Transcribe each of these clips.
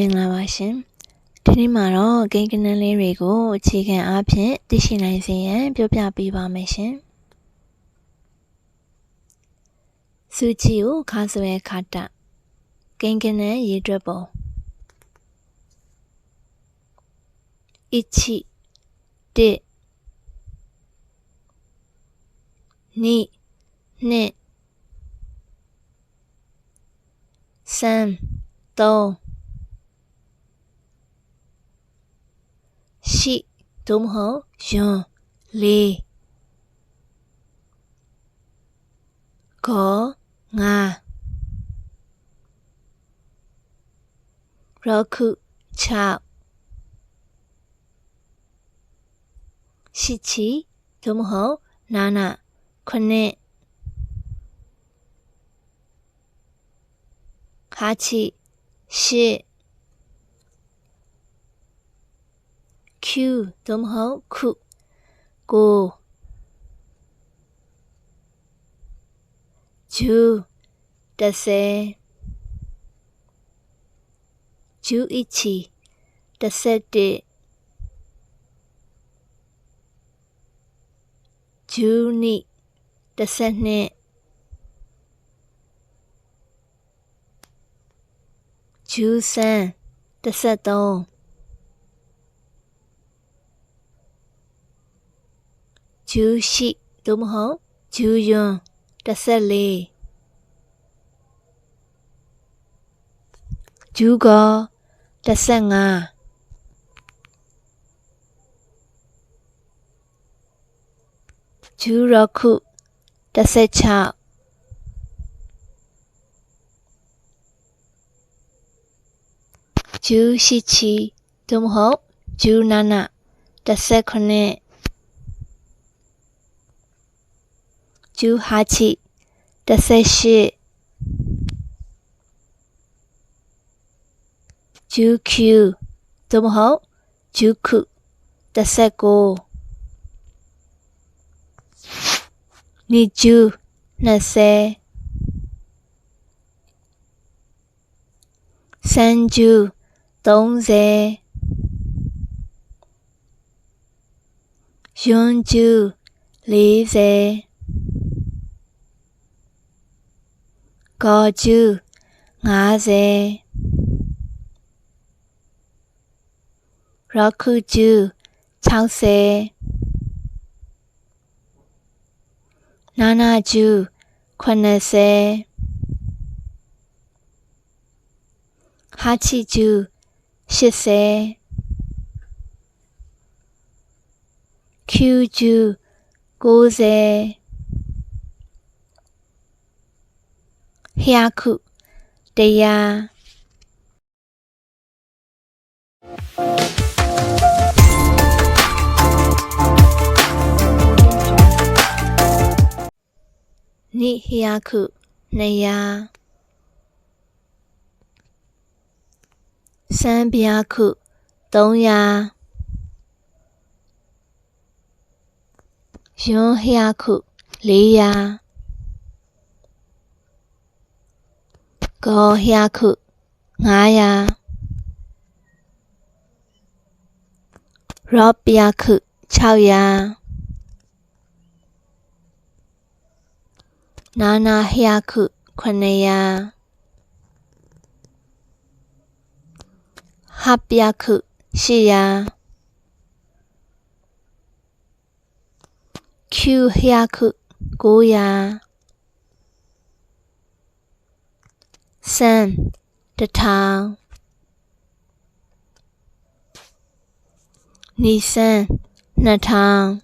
မင်္ဂလာပါရှင်ဒီနေ့မှာတော့ဂိမ်းကနန်းလေးတွေကိုအခြေခံအားဖြင့်သိရှိနိုင်စေရန်ပြောပြပေးပါမယ်ရှင်စူချီကိုခါဆွဲခါတဂိမ်းကနန်းရေးတွက်ပုံ1 1 2 2 3 3 시, 동호, 숑, 리, 거, 아, 러크, 차오, 시치, 동호, 나나, 컨네, 같이, 시, Q သို့မဟုတ် Khu ကိုဂျူ30 Juichi 31 Juni 32 Jusan 33 ဂျူးရှိသို့မဟုတ်ဂျူးယွန်း14ဂျူးကော15ဂျူရခု16ဂျူရှိချီသို့မဟုတ်ဂျူနာနာ19九哈。18。18。九九。怎么。好？九。19。19。你九。那些。三九。东西。19。19。 ကောကျူး50ရခုကျူး60နာနာကျူး80ဟာချီကျူး80ကျူးကျူး90遐去，对呀、啊。你遐去，你呀、啊。三边去，东呀。熊遐去，里呀、go here 边去，吵 are 歇去，困的呀！哈边去，是 are 去，过呀。Sam, the town. Nissan, the town.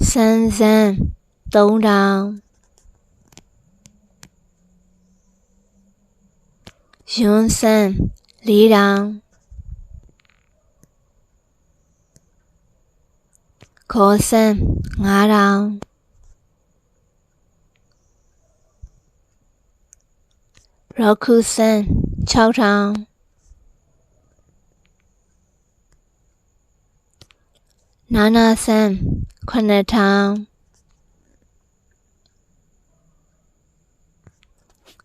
San San, Tống Đào. Yun San, Lý Đào. Khó San, Ngã Đào. 饶口声，超长；南南声，困难长；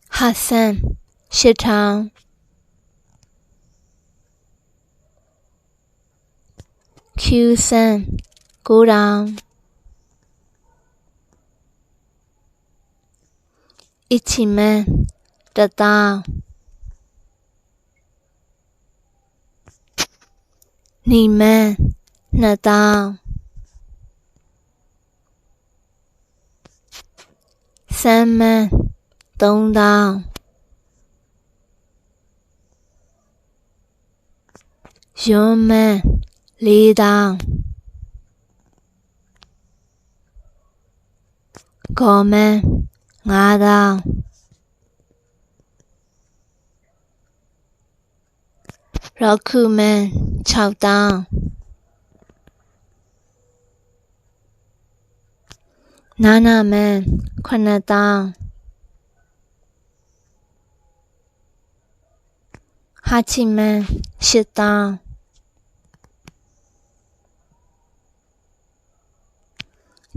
哈声，细长；Q 声，孤长；一起们。大大你们那大三门东当熊门李当狗们阿当 러크맨 잡당 나나맨 쿼나당 하치맨 식당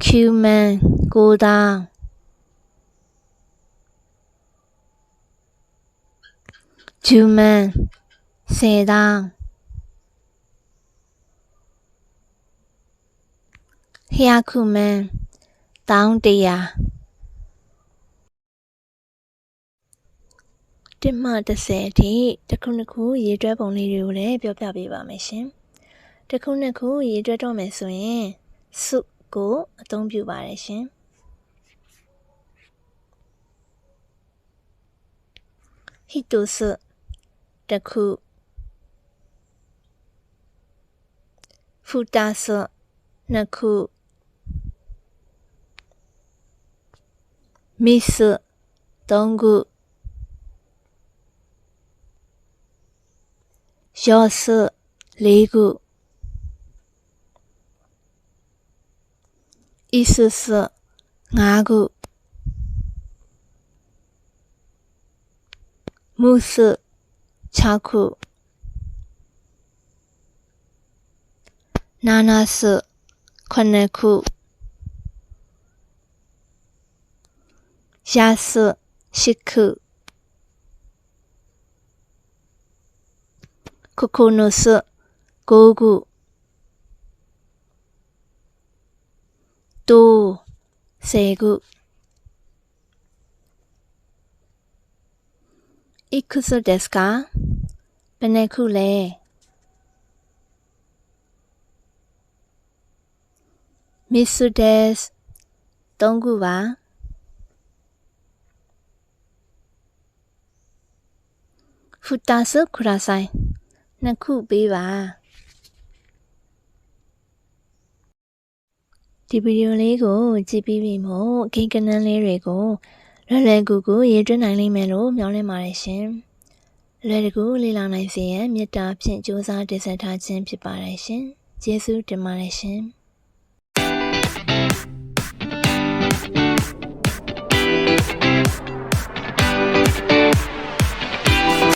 큐맨 고당 주맨 10တောင်းဟျာခုမန်တောင်းတရာတမ30အထိတစ်ခုနှစ်ခုရေတွဲပုံလေးတွေကိုလည်းပြောပြပေးပါမယ်ရှင်တစ်ခုနှစ်ခုရေတွဲတော့မယ်ဆိုရင်စုကိုအသုံးပြုပါတယ်ရှင်ヒトス、ラク、辅大是那颗米色糖果，小色雷鼓，意思是外鼓，木色车库。 ခုမုစ6ခုနာနာစ9ခုယာစ10ခုကိုကိုနိုစ9ခုတိုး10ခုいくつですかဘယ်နှခုလဲ မစ်ဆူဒက်စ်3ခုပါဖူတာဆခရာဆိုင်နှစ်ခုပေးပါဒီဗီဒီယိုလေးကိုကြည့်ပြီးပြီမို့ဂိမ်းကနန်းလေးတွေကိုလွယ်လွယ်ကူကူရေးသွင်းနိုင်လိမ့်မယ်လို့မျှော်လင့်ပါတယ်ရှင်။လွယ်တကူလေ့လာနိုင်စေရန်မေတ္တာဖြင့်ကြိုးစားတင်ဆက်ထားခြင်းဖြစ်ပါတယ်ရှင်။ကျေးဇူးတင်ပါတယ်ရှင်။